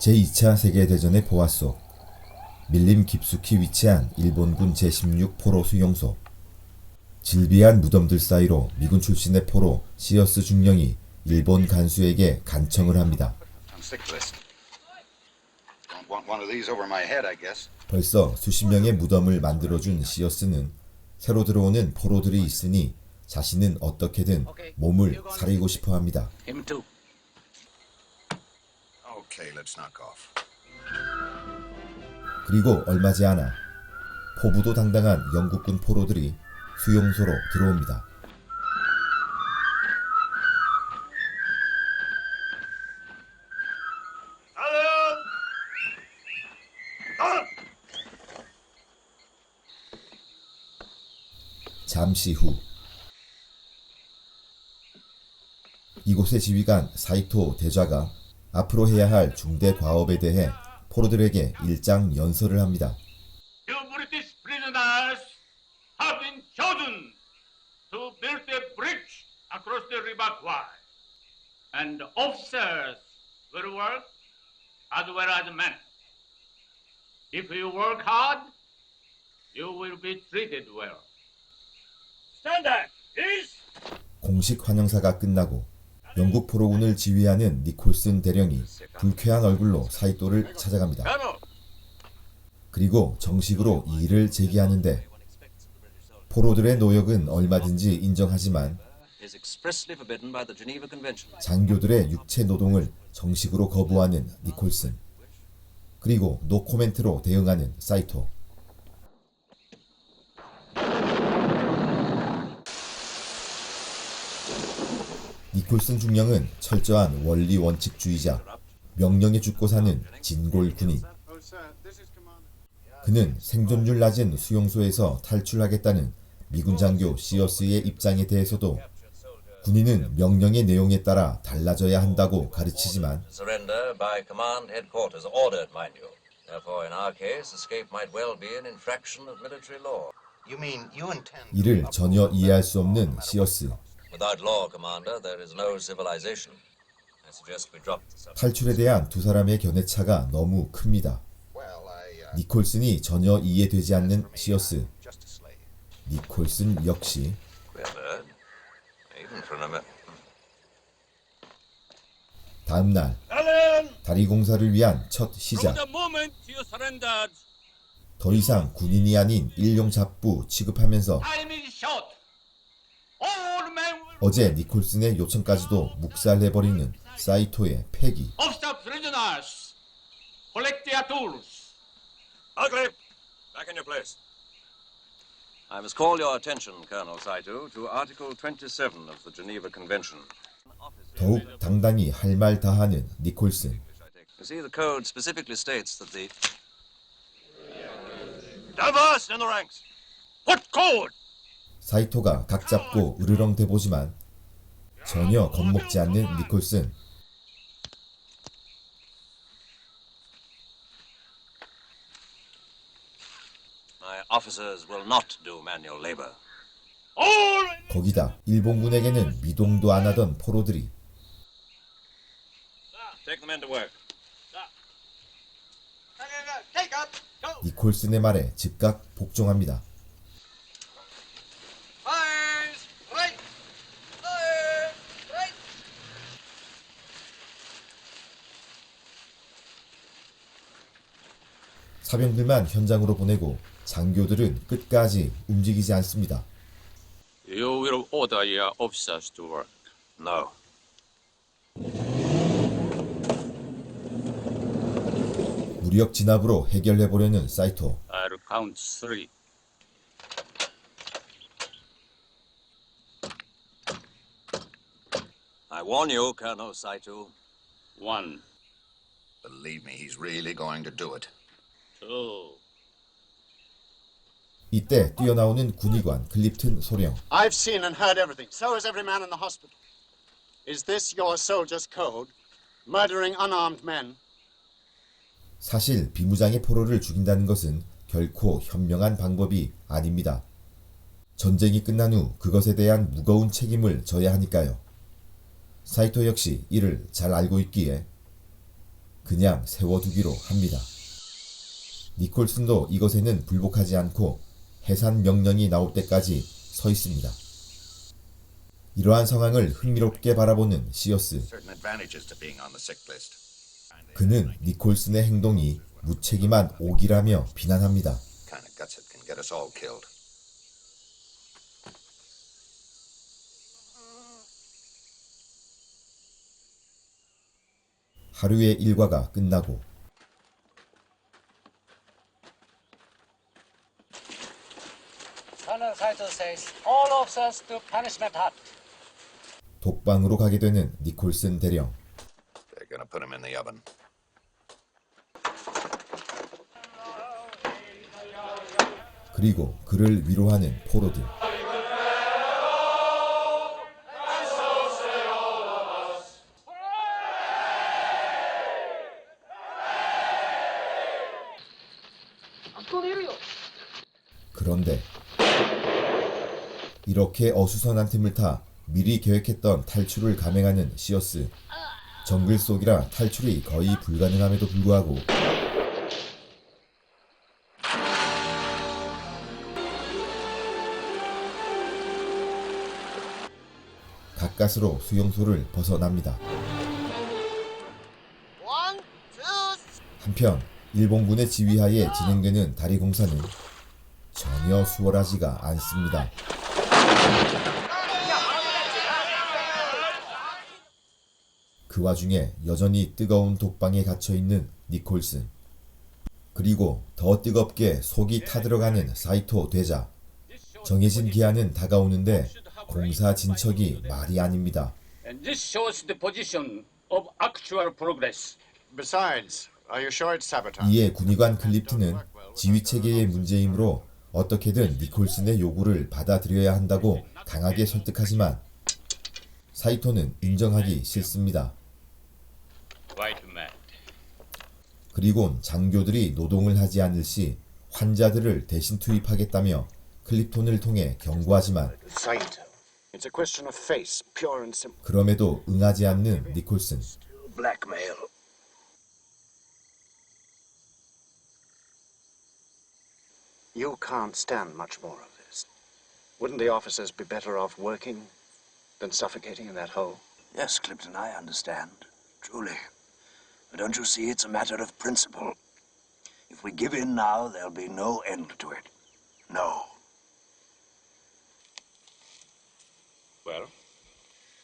제2차 세계대전의 보화 속 밀림 깊숙이 위치한 일본군 제16 포로 수용소. 질비한 무덤들 사이로 미군 출신의 포로 시어스 중령이 일본 간수에게 간청을 합니다. I'm sick of this. Don't want one of these over my head, I guess. 벌써 수십 명의 무덤을 만들어준 시어스는 새로 들어오는 포로들이 있으니 자신은 어떻게든 몸을 사리고 싶어 합니다. Him too. Okay, let's knock off. 그리고 얼마 지 않아 포부도 당당한 영국군 포로들이 수용소로 들어옵니다. 잠시 후 이곳의 지휘관 사이토 대좌가 앞으로 해야 할 중대 과업에 대해 포로들에게 일장 연설을 합니다. Stand up, please. 공식 환영사가 끝나고 영국 포로군을 지휘하는 니콜슨 대령이 불쾌한 얼굴로 사이토를 찾아갑니다. 그리고 정식으로 이의를 제기하는데 포로들의 노역은 얼마든지 인정하지만. 장교들의 육체 노동을 정식으로 거부하는 니콜슨 그리고 노코멘트로 대응하는 사이토 니콜슨 중령은 철저한 원리 원칙주의자 명령에 죽고 사는 진골 군인 그는 생존율 낮은 수용소에서 탈출하겠다는 미군 장교 시어스의 입장에 대해서도 군인은 명령의 내용에 따라 달라져야 한다고 가르치지만 Surrender by command headquarters, ordered, mind you. Therefore, in our case, escape might well be an infraction of military law. You mean you intend 이를 전혀 이해할 수 없는 시어스 Without law, Commander, there is no civilization. I suggest we drop the subject. 탈출에 대한 두 사람의 견해차가 너무 큽니다. well, I uh, 니콜슨이 전혀 이해되지 않는 시어스 just a slave. 니콜슨 역시 Queer bird. Even for an Amer- 다음 날 Alan, 다리 공사를 위한 첫 from 시작 the moment you surrendered, 더 이상 군인이 아닌 일용 잡부 취급하면서 short. All men will 어제 니콜슨의 요청까지도 묵살해버리는 사이토의 패기 officer prisoners. Collect their tools. Ugly! Back in your place. I must call your attention, Colonel Saito, to Article 27 of the Geneva Convention. 더욱 당당히 할 말 다하는 니콜슨 You see, the code specifically states that the. Diverse in the ranks! What code? 사이토가 각 잡고 으르렁 대보지만 전혀 겁먹지 않는 니콜슨 거기다 일본군에게는 미동도 안 하던 포로들이. 니콜슨의 말에 즉각 복종합니다. 사병들만 현장으로 보내고 장교들은 끝까지 움직이지 않습니다. You will order your officers to work. No. 무력 진압으로 해결해 보려는 사이토. I'll count three. I warn you, Colonel Saito. One, Believe me, he's really going to do it. 이때 뛰어나오는 군의관 클립튼 소령. I've seen and heard everything. So has every man in the hospital. Is this your soldier's code? murdering unarmed men. 사실 비무장의 포로를 죽인다는 것은 결코 현명한 방법이 아닙니다. 전쟁이 끝난 후 그것에 대한 무거운 책임을 져야 하니까요. 사이토 역시 이를 잘 알고 있기에 그냥 세워두기로 합니다. 니콜슨도 이것에는 불복하지 않고 해산 명령이 나올 때까지 서 있습니다. 이러한 상황을 흥미롭게 바라보는 시어스. 그는 니콜슨의 행동이 무책임한 오기라며 비난합니다. 하루의 일과가 끝나고 Colonel Saito says all officers to punishment hut. 독방으로 가게 되는 니콜슨 대령. They're gonna put him in the oven. 그리고 그를 위로하는 포로들. 그런데 이렇게 어수선한 틈을 타 미리 계획했던 탈출을 감행하는 시어스. 정글 속이라 탈출이 거의 불가능함에도 불구하고 가까스로 수용소를 벗어납니다. 한편 일본군의 지휘하에 진행되는 다리 공사는 전혀 수월하지가 않습니다. 그 와중에 여전히 뜨거운 독방에 갇혀 있는 니콜슨. 그리고 더 뜨겁게 속이 타들어가는 사이토 대자. 정해진 기한은 다가오는데 공사 진척이 말이 아닙니다. And this shows the position of actual progress. Besides, are you sure it's sabotage? 이에 군의관 클리프트는 지휘 체계의 문제이므로 어떻게든 니콜슨의 요구를 받아들여야 한다고 강하게 설득하지만 사이토는 인정하기 싫습니다. 그리곤 장교들이 노동을 하지 않을 시 환자들을 대신 투입하겠다며 클리프톤을 통해 경고하지만. 그럼에도 응하지 않는 니콜슨. You can't stand much more of this. Wouldn't the officers be better off working than suffocating in that hole? Yes, Clipton, I understand. Truly. But don't you see, it's a matter of principle. If we give in now, there'll be no end to it. No. Well,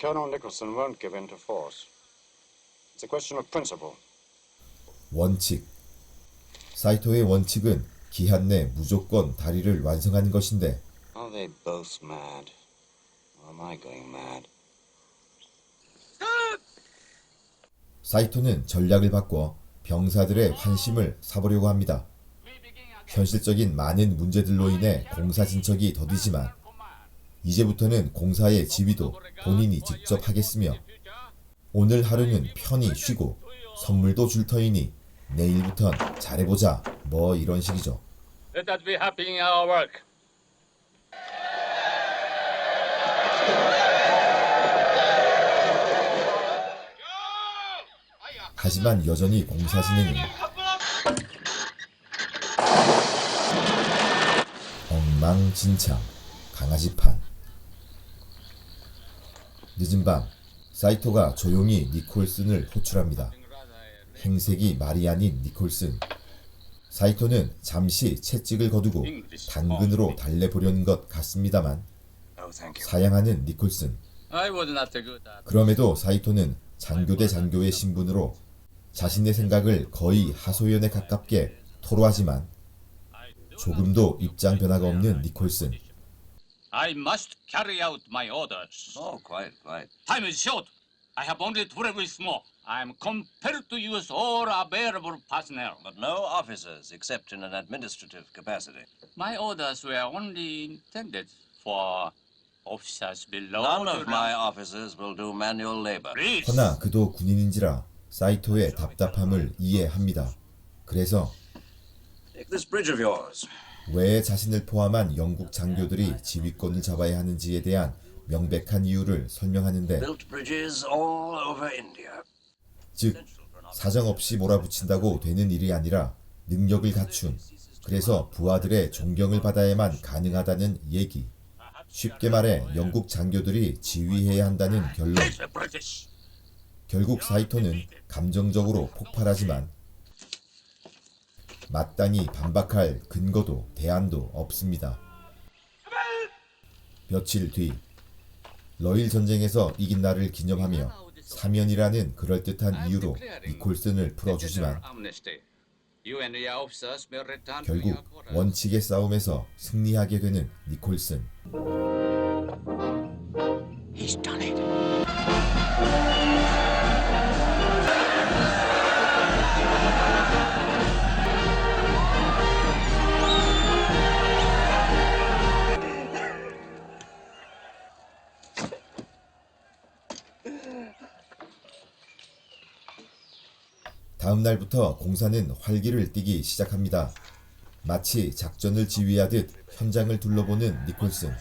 Colonel Nicholson won't give in to force. It's a question of principle. 원칙. 사이토의 원칙은 기한 내 무조건 다리를 완성하는 것인데 Are they both mad? Or am I going mad? 사이토는 전략을 바꿔 병사들의 환심을 사보려고 합니다. 현실적인 많은 문제들로 인해 공사 진척이 더디지만 이제부터는 공사의 지휘도 본인이 직접 하겠으며 오늘 하루는 편히 쉬고 선물도 줄 터이니 내일부턴 잘해보자 뭐 이런 식이죠. Let us be happy in our work. 하지만 여전히 공사 진행은 엉망진창 강아지판 늦은 밤 사이토가 조용히 니콜슨을 호출합니다. 행색이 말이 아닌 니콜슨 사이토는 잠시 채찍을 거두고 당근으로 달래보려는 것 같습니다만 you. 사양하는 니콜슨 그럼에도 사이토는 장교 대 장교의 신분으로 자신의 생각을 거의 하소연에 가깝게 토로하지만 조금도 입장 변화가 없는 니콜슨. I must carry out my orders. Oh, quite, quite. Time is short. I have only 12 weeks more. I am compelled to use all available personnel. But no officers except in an administrative capacity. My orders were only intended for officers below None of my officers will do manual labor. Please. 허나 그도 군인인지라 사이토의 답답함을 이해합니다. 그래서 Take this bridge of yours. 왜 자신을 포함한 영국 장교들이 지휘권을 잡아야 하는지에 대한 명백한 이유를 설명하는데 Built bridges all over India. 즉 사정없이 몰아붙인다고 되는 일이 아니라 능력을 갖춘 그래서 부하들의 존경을 받아야만 가능하다는 얘기. 쉽게 말해 영국 장교들이 지휘해야 한다는 결론. 결국 사이토는 감정적으로 폭발하지만 마땅히 반박할 근거도 대안도 없습니다. 며칠 뒤 러일 전쟁에서 이긴 날을 기념하며 사면이라는 그럴듯한 이유로 니콜슨을 풀어주지만 결국 원칙의 싸움에서 승리하게 되는 니콜슨. He's done it. 다음 날부터 공사는 활기를 띠기 시작합니다. 마치 작전을 지휘하듯 현장을 둘러보는 니콜슨.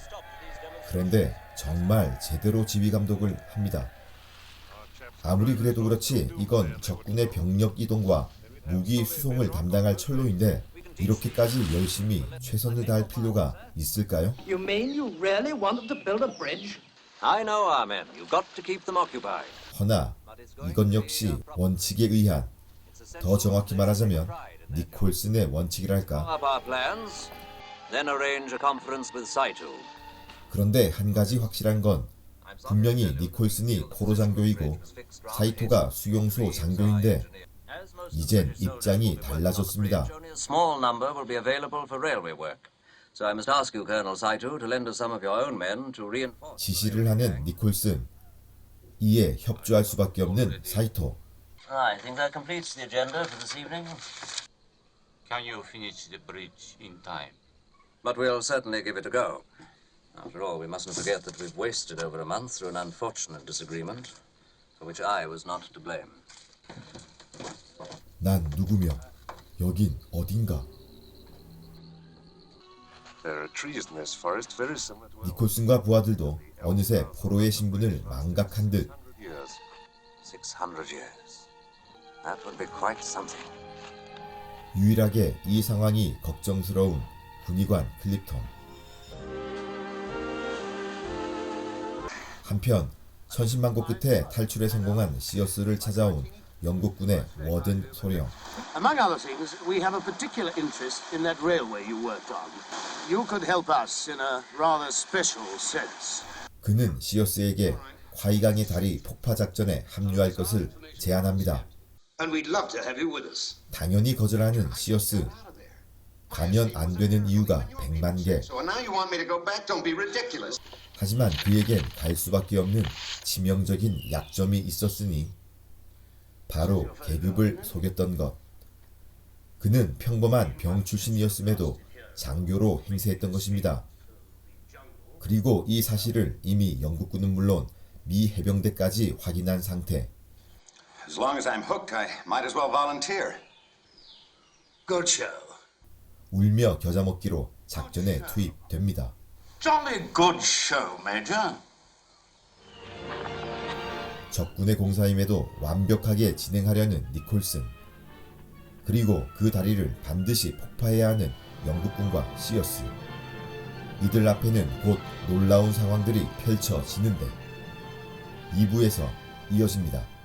그런데 정말 제대로 지휘 감독을 합니다. 아무리 그래도 그렇지 이건 적군의 병력 이동과 무기 수송을 담당할 철로인데 이렇게까지 열심히 최선을 다할 필요가 있을까요? You mean you really wanted to build a bridge? I know our men. You've got to keep them occupied. 허나 이건 역시 원칙에 의한 더 정확히 말하자면 니콜슨의 원칙이랄까. 그런데 한 가지 확실한 건 분명히 니콜슨이 포로 장교이고 사이토가 수용소 장교인데 이젠 입장이 달라졌습니다. 지시를 하는 니콜슨 이에 협조할 수밖에 없는 사이토 I think that completes the agenda for this evening. Can you finish the bridge in time? But we'll certainly give it a go. After all, we mustn't forget that we've wasted over a month through an unfortunate disagreement, for which I was not to blame. 난 누구며 여긴 어딘가 There are trees in this forest very similar to 니콜슨과 부하들도 어느새 포로의 신분을 망각한 듯 years. 600 years. That would be quite something. 유일하게 이 상황이 걱정스러운 군의관 클립턴. 한편 천신만고 끝에 탈출에 성공한 시어스를 찾아온 영국군의 워든 소령. Among other things, we have a particular interest in that railway you worked on. You could help us in a rather special sense. 그는 시어스에게 화이강의 다리 폭파 작전에 합류할 것을 제안합니다. 당연히 거절하는 시어스. 가면 안 되는 이유가 백만 개. 하지만 그에겐 갈 수밖에 없는 치명적인 약점이 있었으니 바로 계급을 속였던 것. 그는 평범한 병 출신이었음에도 장교로 행세했던 것입니다. 그리고 이 사실을 이미 영국군은 물론 미 해병대까지 확인한 상태. As long as I'm hooked, I might as well volunteer. Good show. 울며 겨자 먹기로 작전에 투입됩니다. Jolly good show, Major. 적군의 공사임에도 완벽하게 진행하려는 니콜슨. 그리고 그 다리를 반드시 폭파해야 하는 영국군과 시어스. 이들 앞에는 곧 놀라운 상황들이 펼쳐지는데 2부에서 이어집니다.